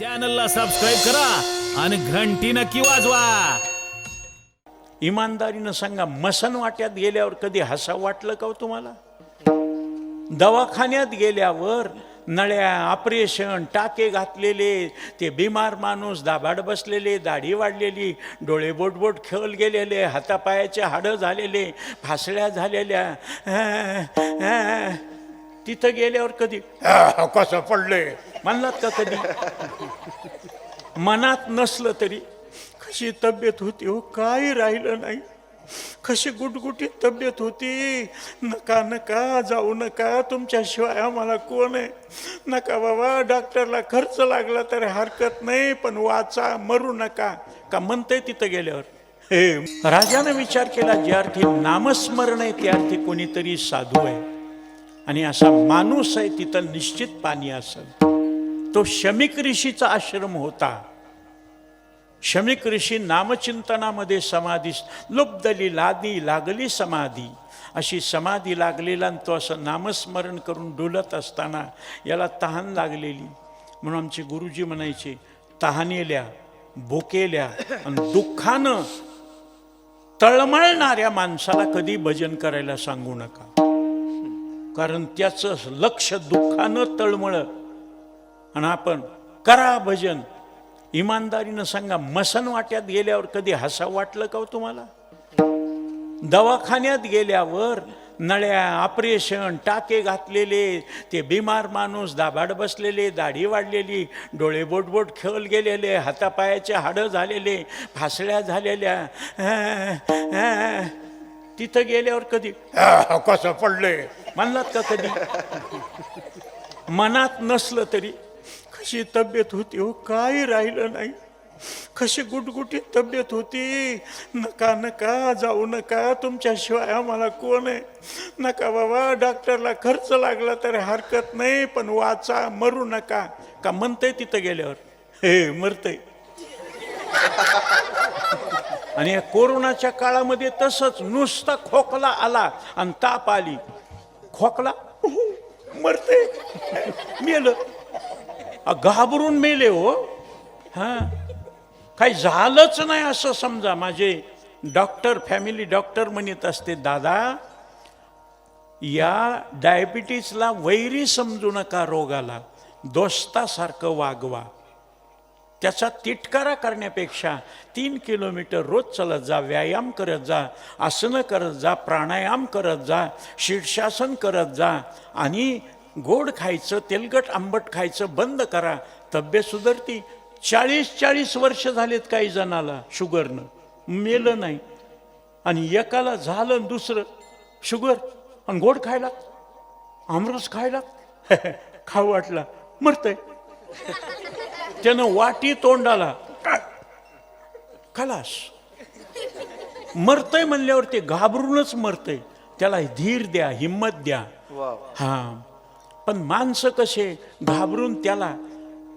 चॅनलला सबस्क्राईब करा आणि घंटी नक्की वाजवा. इमानदारीनं सांगा मसन वाट्यात गेल्यावर कधी हसा वाटलं का हो तुम्हाला? दवाखान्यात गेल्यावर नळ्या ऑपरेशन टाके घातलेले ते बिमार माणूस दाबाड बसलेले दाढी वाढलेली डोळे बोटबोट खेळ गेलेले हातापायाचे हाडं झालेले फासळ्या झालेल्या तिथं गेल्यावर कधी? "आह, कसं पडले म्हणलात का कधी? मनात नसलं तरी. कशी तब्येत होती हो? काही राहिलं नाही. कशी गुटगुटीत तब्येत होती? नका नका जाऊ नका. तुमच्याशिवाय आम्हाला कोण आहे? नका बाबा डॉक्टरला खर्च लागला तर हरकत नाही पण वाचा मरू नका. का म्हणतंय तिथं गेल्यावर? हे राजानं विचार केला ज्या अर्थी नामस्मरण आहे त्या अर्थी कोणीतरी साधू आहे. आणि असा माणूस आहे तिथं निश्चित पाणी असेल. तो शमिक ऋषीचा आश्रम होता. शमिक ऋषी नामचिंतनामध्ये समाधी लुब्धली लादी लागली समाधी. अशी समाधी लागलेला आणि तो असं नामस्मरण करून डुलत असताना याला तहान लागलेली. म्हणून आमचे गुरुजी म्हणायचे तहानेल्या भुकेल्या आणि दुःखानं तळमळणाऱ्या माणसाला कधी भजन करायला सांगू नका. कारण त्याचं लक्ष दुःखानं तळमळ आणि आपण करा भजन. इमानदारीनं सांगा मसन वाट्यात गेल्यावर कधी हसा वाटलं का हो तुम्हाला? दवाखान्यात गेल्यावर नळ्या ऑपरेशन टाके घातलेले ते बिमार माणूस दाबाड बसलेले दाढी वाढलेली डोळे बोटबोट खेळ गेलेले हातापायाचे हाडं झालेले फासळ्या झालेल्या तिथं गेल्यावर कधी? "आह, कसं पडले म्हणलात का कधी? मनात नसलं तरी. कशी तब्येत होती हो? काही राहिलं नाही. कशी गुटगुटीत तब्येत होती. नका नका जाऊ नका. तुमच्याशिवाय आम्हाला कोण आहे? नका बाबा डॉक्टरला खर्च लागला तर हरकत नाही पण वाचा मरू नका. का म्हणतंय तिथं गेल्यावर? हे मरतय. आणि या कोरोनाच्या काळामध्ये तसंच नुसता खोकला आला आणि ताप आली. खोकला? मरते मेलं. घाबरून मेले हो. हा. काही झालंच नाही असं समजा. माझे डॉक्टर फॅमिली डॉक्टर म्हणत असते दादा या डायबिटीसला वैरी समजू नका रोगाला. दोस्तासारखं वागवा. त्याचा तिटकारा करण्यापेक्षा तीन किलोमीटर रोज चालत जा व्यायाम करत जा आसनं करत जा प्राणायाम करत जा शीर्षासन करत जा आणि गोड खायचं तेलकट आंबट खायचं बंद करा. तब्येत सुधारती. चाळीस चाळीस वर्ष झालेत काही जणाला शुगरनं. मेलं नाही. आणि एकाला झालं दुसरं शुगर आणि गोड खायला. आमरस खायला. खाऊ वाटला. मरतय. त्यानं वाटी तोंडाला. खलास. मरतय म्हणल्यावर ते घाबरूनच मरतय. त्याला धीर द्या हिंमत द्या. हा. पण माणसं कसे घाबरून त्याला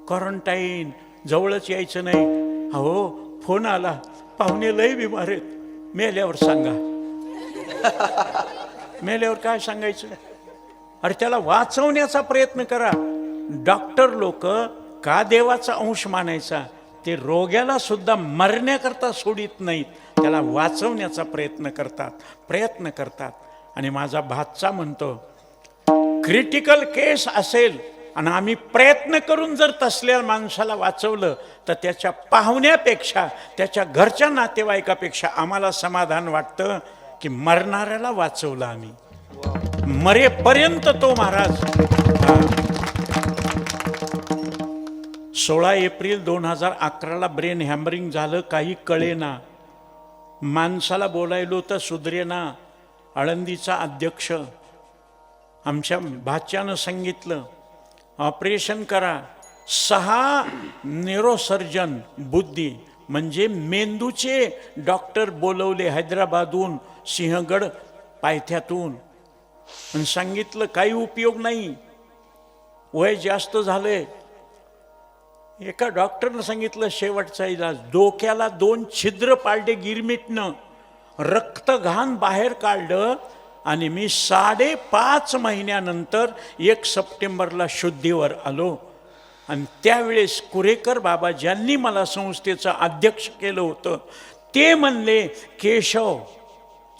क्वारंटाईन जवळच यायचं नाही. हो फोन आला. पाहुणे लय बिमार आहेत. मेल्यावर सांगा. मेल्यावर काय सांगायचं? अरे त्याला वाचवण्याचा प्रयत्न करा. डॉक्टर लोक का देवाचा अंश मानायचा? ते रोग्याला सुद्धा मरण्याकरता सोडित नाहीत. त्याला वाचवण्याचा प्रयत्न करतात प्रयत्न करतात. आणि माझा भातचा म्हणतो क्रिटिकल केस असेल आणि आम्ही प्रयत्न करून जर तसल्या माणसाला वाचवलं तर त्याच्या पाहुण्यापेक्षा त्याच्या घरच्या नातेवाईकापेक्षा आम्हाला समाधान वाटतं की मरणाऱ्याला वाचवलं आम्ही. मरेपर्यंत तो महाराज सोळा एप्रिल दोन हजार अकराला ब्रेन हॅमरिंग झालं काही कळेना. माणसाला बोलायलो तर सुधरेना आळंदीचा अध्यक्ष. आमच्या भाच्यानं सांगितलं ऑपरेशन करा. सहा न्यूरोसर्जन बुद्धी म्हणजे मेंदूचे डॉक्टर बोलवले हैदराबादहून सिंहगड पायथ्यातून. सांगितलं काही उपयोग नाही. वय जास्त झालंय एका डॉक्टरनं सांगितलं शेवटचा इलाज. डोक्याला दोन छिद्र पाळले गिरमिटनं. रक्त घाण बाहेर काढलं आणि मी साडेपाच महिन्यानंतर एक सप्टेंबरला शुद्धीवर आलो. आणि त्यावेळेस कुरेकर बाबा ज्यांनी मला संस्थेचं अध्यक्ष केलं होतं ते म्हणले केशव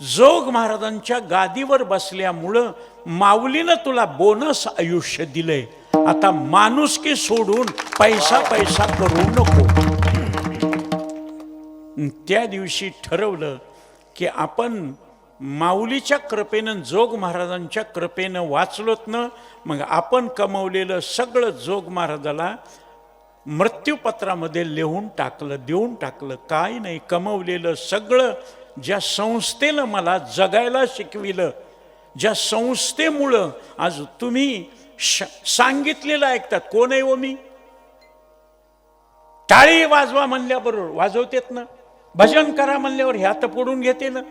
जोग महाराजांच्या गादीवर बसल्यामुळं माऊलीनं तुला बोनस आयुष्य दिलंय. आता माणुसकी सोडून पैसा पैसा करू नको. त्या दिवशी ठरवलं की आपण माऊलीच्या कृपेनं जोग महाराजांच्या कृपेनं वाचलोत ना मग आपण कमवलेलं सगळं जोग महाराजाला मृत्यूपत्रामध्ये लिहून टाकलं देऊन टाकलं. काय नाही कमवलेलं सगळं ज्या संस्थेनं मला जगायला शिकविलं ज्या संस्थेमुळं आज तुम्ही सांगितलेलं ऐकतात. कोण आहे ओ मी? टाळी वाजवा म्हणल्याबरोबर वाजवतेत ना. भजन करा म्हणल्यावर ह्या तर पडून घेते ना.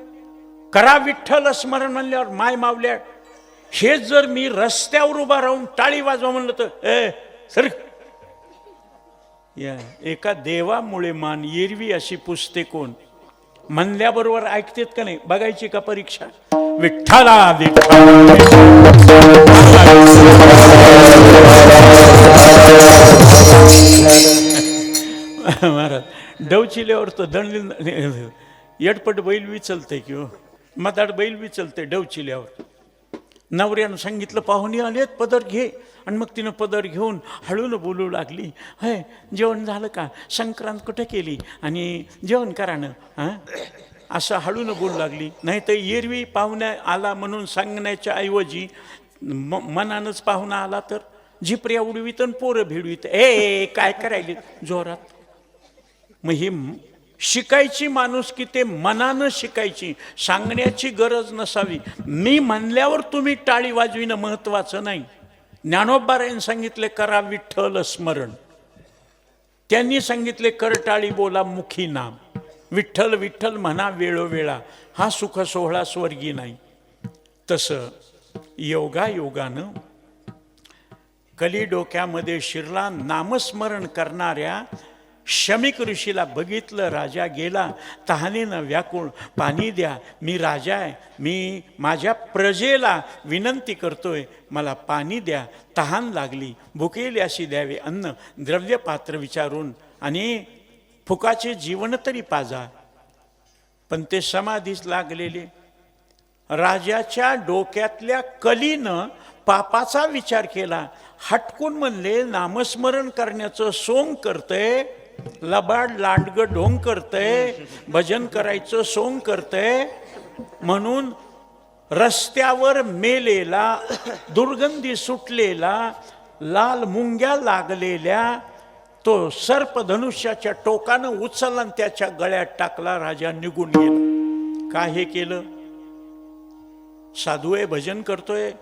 करा विठ्ठल स्मरण म्हणल्यावर माय मावल्या. हे जर मी रस्त्यावर उभा राहून टाळी वाजवा म्हणलं तर ए सर. या एका देवामुळे मान एरवी अशी पुसते कोण? म्हणल्याबरोबर ऐकतेत का नाही? बघायची का परीक्षा? विठ्ठला विठ्ठला. महाराज डवचिल्यावर तर दंड येटपट बैल विचलते किंवा हो. मदाड बैल विचलते डवचिल्यावर. नवऱ्यानं सांगितलं पाहुणे आलेत पदर घे. आणि मग तिनं पदर घेऊन हळून बोलू लागली हय जेवण झालं का? संक्रांत कुठे केली? आणि जेवण करा ना हां? असं हळून बोलू लागली. नाही तर एरवी पाहुण्या आला म्हणून सांगण्याच्या ऐवजी म मनानंच पाहुणा आला तर झिपऱ्या उडवीत आणि पोरं भिडवीत. ए काय करायली? जोरात. मग ही शिकायची माणूस की ते मनानं शिकायची? सांगण्याची गरज नसावी. मी म्हणल्यावर तुम्ही टाळी वाजविणं महत्वाचं नाही. ज्ञानोबारायण सांगितले करा विठ्ठल स्मरण. त्यांनी सांगितले कर टाळी बोला मुखी नाम. विठ्ठल विठ्ठल म्हणा वेळोवेळा. हा सुख सोहळा स्वर्गी नाही. तसं योगायोगानं कली डोक्यामध्ये शिरला नामस्मरण करणाऱ्या शमिक ऋषीला बघितलं राजा गेला तहानेनं व्याकुळ पाणी द्या मी राजा आहे मी माझ्या प्रजेला विनंती करतोय मला पाणी द्या तहान लागली भुकेली अशी द्यावी अन्न द्रव्यपात्र विचारून आणि फुकाचे जीवन तरी पाजा. पण ते समाधीस लागलेले. राजाच्या डोक्यातल्या कलीनं पापाचा विचार केला. हटकून म्हणले नामस्मरण करण्याचं सोंग करतंय लबाड लांडग ढोंग करतंय भजन करायचं सोंग करतंय. म्हणून रस्त्यावर मेलेला दुर्गंधी सुटलेला लाल मुंग्या लागलेल्या तो सर्प धनुष्याच्या टोकानं उचलला आणि त्याच्या गळ्यात टाकला राजा निघून गेला. का हे केलं? साधू आहे भजन करतोय.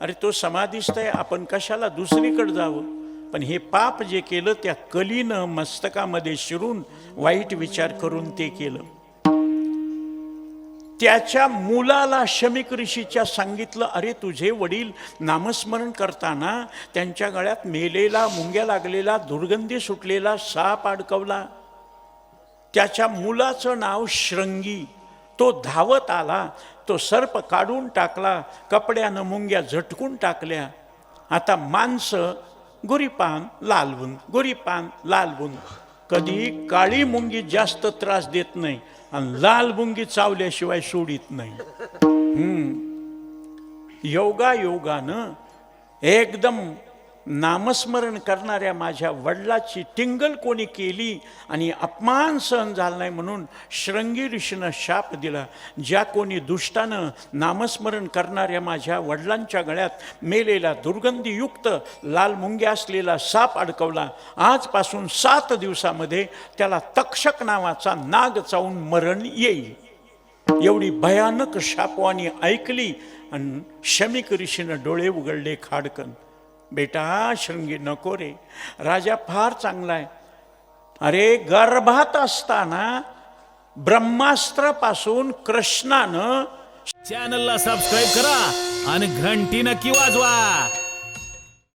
अरे तो समाधीस्त आहे आपण कशाला दुसरीकडे जावं? पण हे पाप जे केलं त्या कलीनं मस्तकामध्ये शिरून वाईट विचार करून ते केलं. त्याच्या मुलाला शमिक ऋषीच्या सांगितलं अरे तुझे वडील नामस्मरण करताना त्यांच्या गळ्यात मेलेला मुंग्या लागलेला दुर्गंधी सुटलेला साप अडकवला. त्याच्या मुलाचं नाव श्रंगी. तो धावत आला तो सर्प काढून टाकला कपड्यानं मुंग्या झटकून टाकल्या. आता माणसं गुरीपान लालवून गुरीपान लालवून कधी काळी मुंगी जास्त त्रास देत नाही आणि लाल मुंगी चावल्याशिवाय सोडित नाही. योगा योगानं एकदम नामस्मरण करणाऱ्या माझ्या वडिलाची टिंगल कोणी केली आणि अपमान सहन झाला नाही म्हणून श्रंगी ऋषीनं शाप दिला. ज्या कोणी दुष्टानं नामस्मरण करणाऱ्या माझ्या वडिलांच्या गळ्यात मेलेला दुर्गंधीयुक्त लाल मुंग्या असलेला साप अडकवला. आजपासून सात दिवसामध्ये त्याला तक्षक नावाचा नाग चावून मरण येईल. एवढी भयानक शापवाणी ऐकली आणि शमिक ऋषीनं डोळे उघडले खाडकन. बेटा शृंगी नको रे. राजा फार चांगला आहे. अरे गर्भात असताना ब्रह्मास्त्रापासून कृष्णानं चॅनलला सबस्क्राईब करा आणि घंटी नक्की वाजवा.